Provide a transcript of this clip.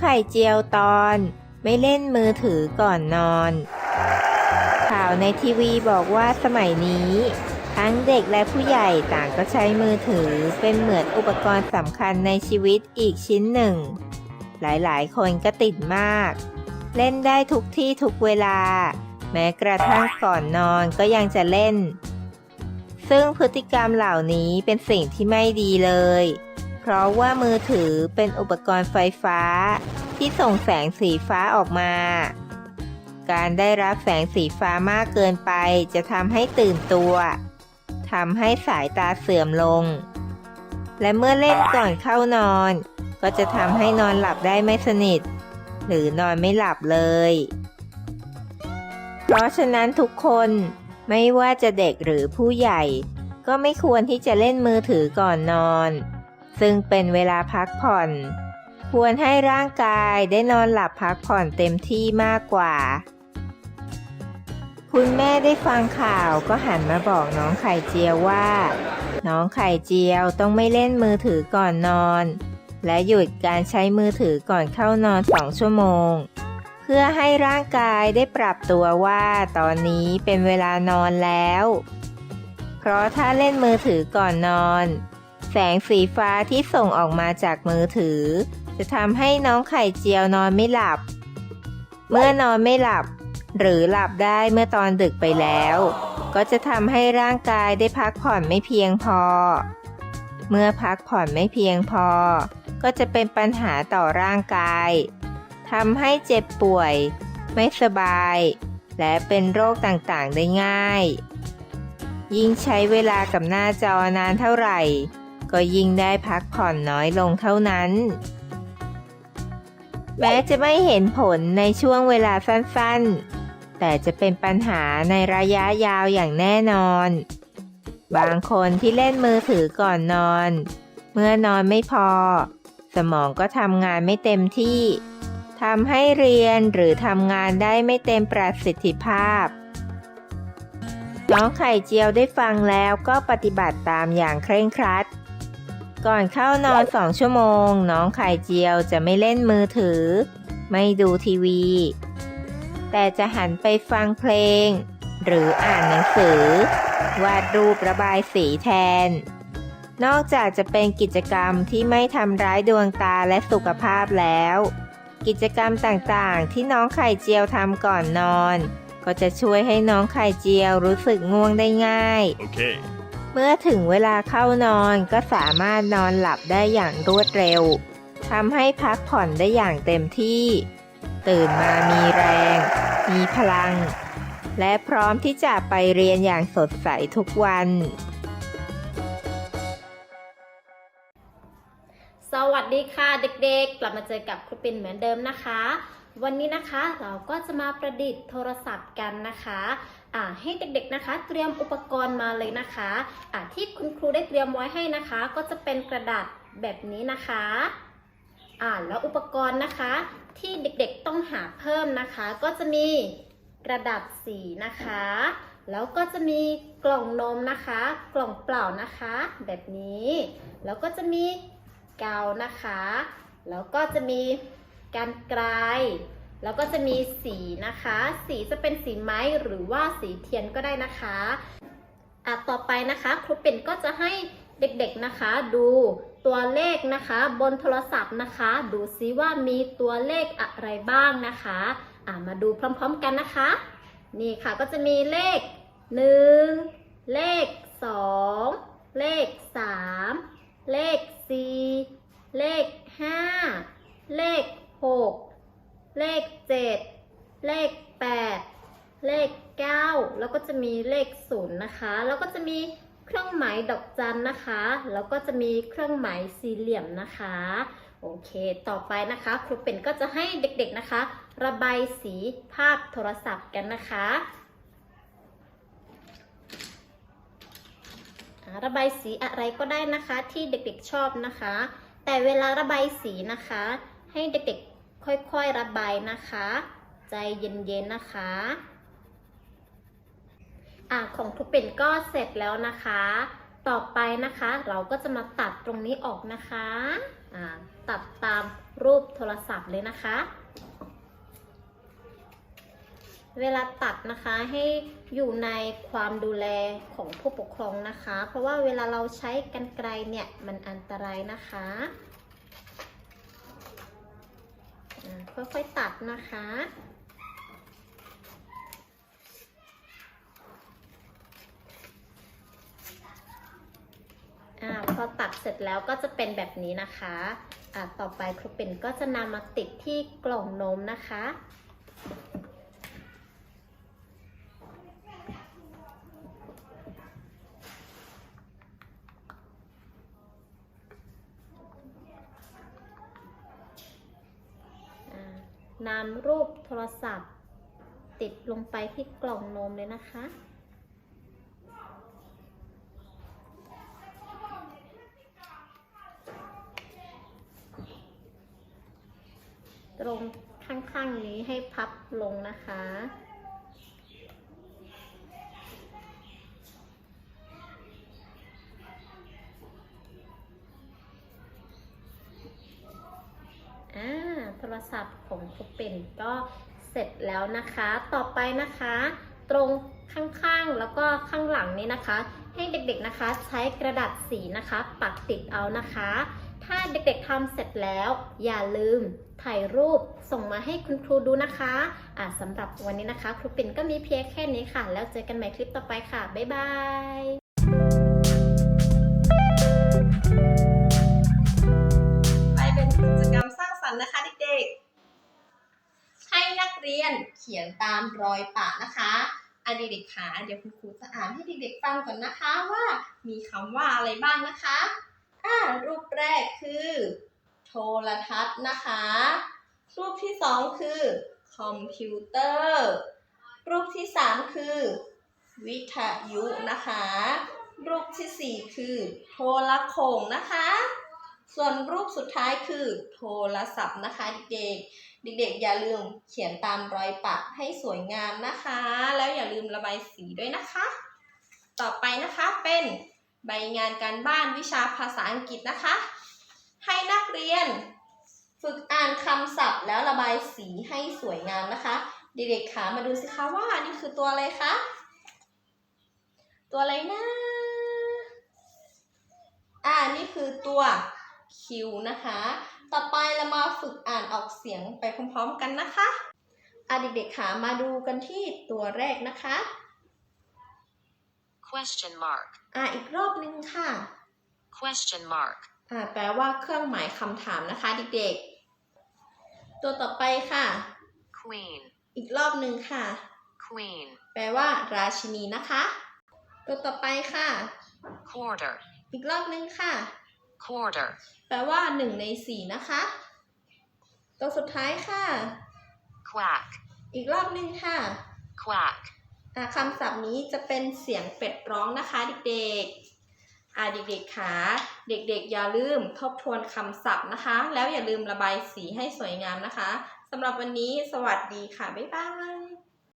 ไข่เจียวตอน ไม่เล่นมือถือก่อนนอน ข่าวในทีวีบอกว่าสมัยนี้ ทั้งเด็กและผู้ใหญ่ต่างก็ใช้มือถือเป็นเหมือนอุปกรณ์สำคัญในชีวิตอีกชิ้นหนึ่ง หลายๆ คนก็ติดมาก เล่นได้ทุกที่ทุกเวลา แม้กระทั่งก่อนนอนก็ยังจะเล่น ซึ่งพฤติกรรมเหล่านี้เป็นสิ่งที่ไม่ดีเลย เพราะว่ามือถือเป็นอุปกรณ์ไฟฟ้า ที่ส่งแสงสีฟ้าออกมา การได้รับแสงสีฟ้ามากเกินไปจะทำให้ตื่นตัวทำให้สายตาเสื่อมลง และเมื่อเล่นก่อนเข้านอน ก็จะทำให้นอนหลับได้ไม่สนิท หรือนอนไม่หลับเลย เพราะฉะนั้นทุกคนไม่ว่าจะเด็กหรือผู้ใหญ่ ก็ไม่ควรที่จะเล่นมือถือก่อนนอน ซึ่งเป็นเวลาพักผ่อน ควรให้ร่างกายได้นอนหลับพักผ่อนเต็มที่มากกว่า คุณแม่ได้ฟังข่าวก็หันมาบอกน้องไข่เจียวว่า น้องไข่เจียวต้องไม่เล่นมือถือก่อนนอน และหยุดการใช้มือถือก่อนเข้านอนสองชั่วโมง เพื่อให้ร่างกายได้ปรับตัวว่าตอนนี้เป็นเวลานอนแล้ว เพราะถ้าเล่นมือถือก่อนนอน แสงสีฟ้าที่ส่งออกมาจากมือถือ จะทำให้น้องไข่เจียวนอนไม่หลับ เมื่อนอนไม่หลับ หรือหลับได้เมื่อตอนดึกไปแล้ว ก็จะทำให้ร่างกายได้พักผ่อนไม่เพียงพอ เมื่อพักผ่อนไม่เพียงพอ ก็จะเป็นปัญหาต่อร่างกายทำให้เจ็บป่วย ไม่สบาย และเป็นโรคต่างๆได้ง่าย ยิ่งใช้เวลากับหน้าจอนานเท่าไหร่ ก็ยิ่งได้พักผ่อนน้อยลงเท่านั้น แม้จะไม่เห็นผลในช่วงเวลาสั้นๆ แต่จะเป็นปัญหาในระยะยาวอย่างแน่นอน บางคนที่เล่นมือถือก่อนนอน เมื่อนอนไม่พอ สมองก็ทำงานไม่เต็มที่ทำให้เรียนหรือทำงานได้ไม่เต็มประสิทธิภาพ น้องไข่เจียวได้ฟังแล้วก็ปฏิบัติตามอย่างเคร่งครัด ก่อนเข้านอนสองชั่วโมง น้องไข่เจียวจะไม่เล่นมือถือ ไม่ดูทีวี แต่จะหันไปฟังเพลง หรืออ่านหนังสือ วาดรูประบายสีแทน นอกจากจะเป็นกิจกรรมที่ไม่ทำร้ายดวงตาและสุขภาพแล้ว กิจกรรมต่างๆ ที่น้องไข่เจียวทำก่อนนอน ก็จะช่วยให้น้องไข่เจียวรู้สึกง่วงได้ง่าย Okay. เมื่อถึงเวลาเข้านอนก็สามารถนอนหลับได้อย่างรวดเร็วทำให้พักผ่อนได้อย่างเต็มที่ ตื่นมามีแรง มีพลัง และพร้อมที่จะไปเรียนอย่างสดใสทุกวัน สวัสดีค่ะเด็กๆ กลับมาเจอกับครูปินเหมือนเดิมนะคะ วันนี้นะคะเราก็จะมาประดิษฐ์โทรศัพท์กันนะคะ ให้เด็กๆนะคะ เตรียมอุปกรณ์มาเลยนะคะอ่าที่คุณครูได้เตรียมไว้ให้นะคะ ก็จะเป็นกระดาษแบบนี้นะคะอ่าแล้วอุปกรณ์นะคะ ที่เด็กๆต้องหาเพิ่มนะคะ ก็จะมีกระดาษสีนะคะ แล้วก็จะมีกล่องนมนะคะ กล่องเปล่านะคะ แบบนี้ แล้วก็จะมีกาวนะคะ แล้วก็จะมีการกลาย แล้วก็จะมีสีนะคะ สีจะเป็นสีไม้หรือว่าสีเทียนก็ได้นะคะอะต่อไปนะคะ ครูปิ่นก็จะให้เด็กๆนะคะ ดูตัวเลขนะคะ บนโทรศัพท์นะคะ ดูซิว่ามีตัวเลขอะไรบ้างนะคะอะมาดูพร้อมๆกันนะคะ นี่ค่ะก็จะมีเลข 1 เลข 2 เลข 3 เลข 4 เลข 5 เลข 6 เลข 7 เลข 8 เลข 9 แล้วก็จะมีเลข0นะคะ แล้วก็จะมีเครื่องหมายดอกจันนะคะ แล้วก็จะมีเครื่องหมายสี่เหลี่ยมนะคะ โอเค ต่อไปนะคะ ครูเป็นก็จะให้เด็กๆนะคะ ระบายสีภาพโทรศัพท์กันนะคะระบายสีอะไรก็ได้นะคะที่เด็กๆชอบนะคะ แต่เวลาระบายสีนะคะ ให้เด็กๆ ค่อยๆระบายนะคะ ใจเย็นๆนะคะอ่าของครูเป็นก็เสร็จแล้วนะคะ ต่อไปนะคะ เราก็จะมาตัดตรงนี้ออกนะคะอ่าตัดตามรูปโทรศัพท์เลยนะคะ เวลาตัดนะคะให้อยู่ในความดูแลของผู้ปกครองนะคะ เพราะว่าเวลาเราใช้กันไกลเนี่ยมันอันตรายนะคะอ่า ค่อยๆตัดนะคะอ่าพอตัดเสร็จแล้วก็จะเป็นแบบนี้นะคะอ่าต่อไปครูเป็นก็จะนำมาติดที่กล่องนมนะคะ อ่า นำรูปโทรศัพท์ ติดลงไปที่กล่องนมเลยนะคะ ตรงข้างๆนี้ให้พับลงนะคะ อ่าโท รศัพท์ของครูเป็นก็เสร็จแล้วนะคะ ต่อไปนะคะ ตรงข้างๆแล้วก็ข้างหลังนี้นะคะ ให้เด็กๆนะคะใช้กระดาษสีนะคะ ปักติดเอานะคะ ถ้าเด็กๆทำเสร็จแล้ว อย่าลืมถ่ายรูปส่งมาให้คุณครูดูนะคะอ่าสำหรับวันนี้นะคะ ครูปิ่นก็มีเพียงแค่นี้ค่ะ แล้วเจอกันใหม่คลิปต่อไปค่ะ บ๊ายบาย เรียนเขียนตามรอยปะนะคะอะเด็กๆคะเดี๋ยวคุณครูจะอ่านให้เด็กๆฟังก่อนนะคะว่ามีคำว่าอะไรบ้างนะคะอ่ารูปแรกคือ โทรทัศน์นะคะ รูปที่สองคือคอมพิวเตอร์ รูปที่สามคือ วิทยุนะคะ รูปที่สี่คือ โทรโขงนะคะ ส่วนรูปสุดท้ายคือโทรศัพท์นะคะเด็กๆ เด็กๆ อย่าลืมเขียนตามรอยปะให้สวยงามนะคะ แล้วอย่าลืมระบายสีด้วยนะคะ ต่อไปนะคะเป็นใบงานการบ้านวิชาภาษาอังกฤษนะคะ ให้นักเรียน ฝึกอ่านคำศัพท์แล้วระบายสีให้สวยงามนะคะ เด็กๆขามาดูสิคะว่านี่คือตัวอะไรคะตัวอะไรนะอ่านี่คือตัว Q นะคะ ต่อไปเรามาฝึกอ่านออกเสียงไปพร้อมๆกันนะคะอ่าเด็กๆขามาดูกันที่ตัวแรกนะคะ Question mark. อ่าอีกรอบนึงค่ะ Question mark. อ่าแปลว่าเครื่องหมายคำถามนะคะเด็กๆ ตัวต่อไปค่ะ Queen. อีกรอบนึงค่ะ Queen. แปลว่า ราชินีนะคะ ตัวต่อไปค่ะ Quarter. อีกรอบนึงค่ะ Quarter. แปลว่าหนึ่งในสี่นะคะ ตัวสุดท้ายค่ะ Quack. อีกรอบนึงค่ะ Quack. อ่าคำศัพท์นี้จะเป็นเสียงเป็ดร้องนะคะเด็กๆอ่าเด็กๆค่ะเด็กๆ อย่าลืมทบทวนคำศัพท์นะคะ แล้วอย่าลืมระบายสีให้สวยงามนะคะสำหรับวันนี้สวัสดีค่ะ บ๊ายบาย